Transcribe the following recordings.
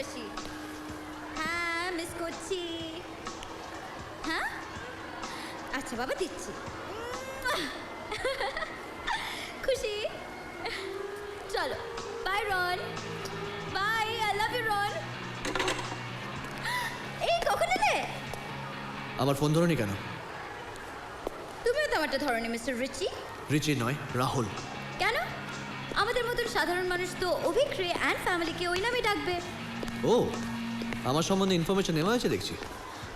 ভালোবাসি হ্যাঁ মিস করছি। হ্যাঁ? আচ্ছা বাবা দিচ্ছি। খুশি? চলো bye Ron. Bye I love you Ron. এই কখন এলে? আমার ফোন ধরনি কেন? তুমিও তো আমারটা ধরনি মিস্টার রিচি। রিচি নয় রাহুল। কেন? আমাদের মতন সাধারণ মানুষ তো অভিক্রে অ্যান্ড ফ্যামিলিকে ওই নামে ডাকবে। ও আমার সম্বন্ধে ইনফরমেশন নেওয়া হয়েছে দেখছি।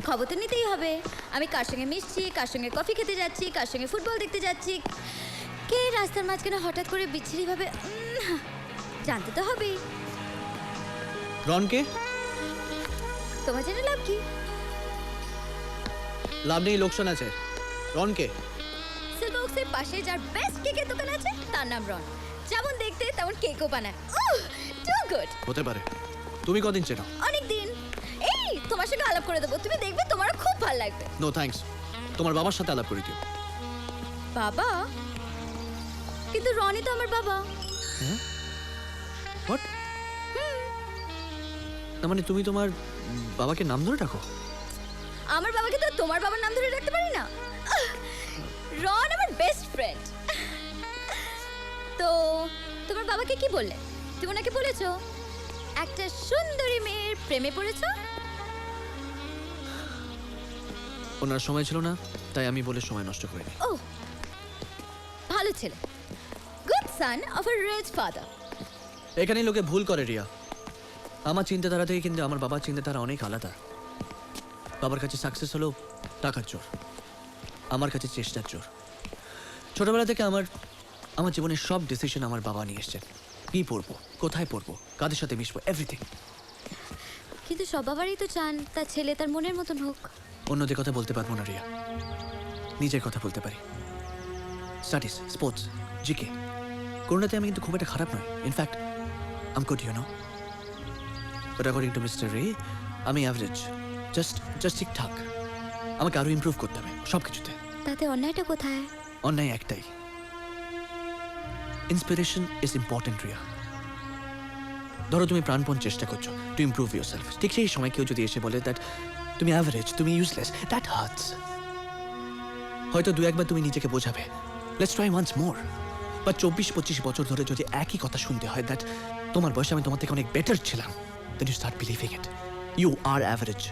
খবর তো নিতেই হবে। আমি কার সঙ্গে মিশছি কার সঙ্গে কফি খেতে যাচ্ছি কার সঙ্গে ফুটবল দেখতে যাচ্ছি। কে রাস্তার মাঝখানে হঠাৎ করে বিচ্ছিরিভাবে উম, জানতে তো হবে। রনকে? তোমার জেনে লাভ কি? লাভ নেই লোকসান আছে। রনকে? সিলবক্সের পাশে যার বেস্ট কেকের দোকান আছে তার নাম রন। যেমন দেখতে তেমন কেকও বানায়। টু গুড হতে পারে। তুমি কদিন চেনো? অনেক দিন এই তোমার সঙ্গে আলাপ করে দেবো। তুমি দেখবে তোমার খুব ভালো লাগবে। নো থ্যাঙ্কস তোমার বাবার সাথে আলাপ করে দিও। বাবা? কিন্তু রনি তো আমার বাবা। হোয়াট না মানে তুমি তোমার বাবাকে নাম ধরে রাখো আমার বাবাকে তো তোমার বাবার নাম ধরে রাখতে পারি না? রন আমার বেস্ট ফ্রেন্ড তো তোমার বাবাকে কি বললে? তুমি ওনাকে বলেছ? একটা সুন্দরী মেয়ের প্রেমে পড়েছো? ওনার সময় ছিল না তাই আমি বলে সময় নষ্ট করিনি। ও ভালো ছেলে। Good son of a rich father এখানেই লোকে ভুল করে রিয়া। আমার চিন্তাধারা থেকে কিন্তু আমার বাবার চিন্তাধারা অনেক আলাদা। বাবার কাছে সাকসেস হলো টাকার জোর। আমার কাছে চেষ্টার জোর। ছোটবেলা থেকে আমার আমার জীবনের সব ডিসিশন আমার বাবা নিয়ে এসছেন। কী পড়ব কোথায় পড়ব কাদের সাথে মিশবো এভরিথিং কিন্তু সব বাবারই তো চান তার ছেলে তার মনের মতন হোক। অন্যদের কথা বলতে পারব না রিয়া। নিজের কথা বলতে পারি। স্টাডিজ স্পোর্টস জিকে কোনোটাতে আমি কিন্তু খুব একটা খারাপ নয় in fact I'm good you know but according to mister Ray আমি অ্যাভারেজ জাস্ট জাস্ট ঠিকঠাক। আমাকে আরও ইমপ্রুভ করতে হবে সব কিছুতে তাতে অন্যায়টা কোথায়? অন্যায় একটাই। ইন্সপিরেশন ইজ ইম্পর্টেন্ট রিয়া ধরো তুমি প্রাণপণ চেষ্টা করছ টু ইমপ্রুভ ইউর সেলফ ঠিক সেই সময় কেউ যদি এসে বলে দ্যাট তুমি অ্যাভারেজ তুমি ইউজলেস দ্যাট হার্টস হয়তো দু একবার তুমি নিজেকে বোঝাবে। লেটস ট্রাই ওয়ান্স মোর বা চব্বিশ, পঁচিশ বছর ধরে যদি একই কথা শুনতে হয় দ্যাট তোমার বয়সে আমি তোমার থেকে অনেক বেটার ছিলাম then you start believing it you are average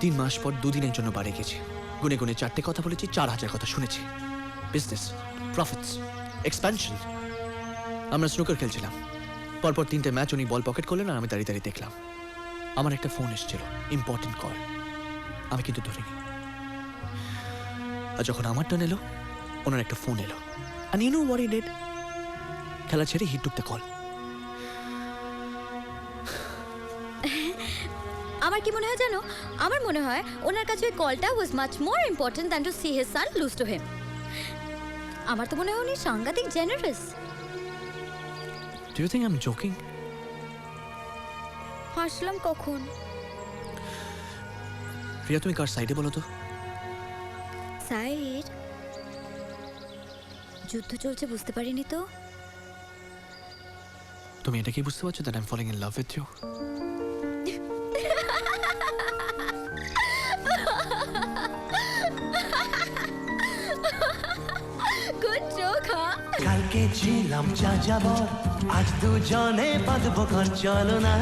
তিন মাস পর দুদিনের জন্য বাড়ি গেছি। গুনে গুনে চারটে কথা বলেছি, চার হাজার কথা শুনেছি। বিজনেস প্রফিটস এক্সপ্যানশন আমরা স্নুকার খেলছিলাম। পরপর তিনটে ম্যাচ উনি বল পকেট করলেন আর আমি দাঁড়িয়ে দাঁড়িয়ে দেখলাম। আমার একটা ফোন এসেছিল ইম্পর্টেন্ট কল আমি কিন্তু ধরিনি আর যখন আমার টার্ন এলো, ওনার একটা ফোন এলো। আর ইউ নো হোয়াট ই খেলা ছেড়ে হিট টুক কল আমার কি মনে হয় জানো? আমার মনে হয় ওনার কাছে কলটা was much more important than to see his son lose to him আমার তো মনে হয় উনি সাংঘাতিক generous do you think I am joking হাসলাম কখন? রিয়া তুমি কার সাইডে বলো তো? সাইড যুদ্ধ চলছে বুঝতে পারিনি তো। তুমি এটা কি বুঝতে পারছ that I am falling in love with you কালকে ছিলাম যা যাবর আজ দুজনে বাঁধবো ঘর চলো না।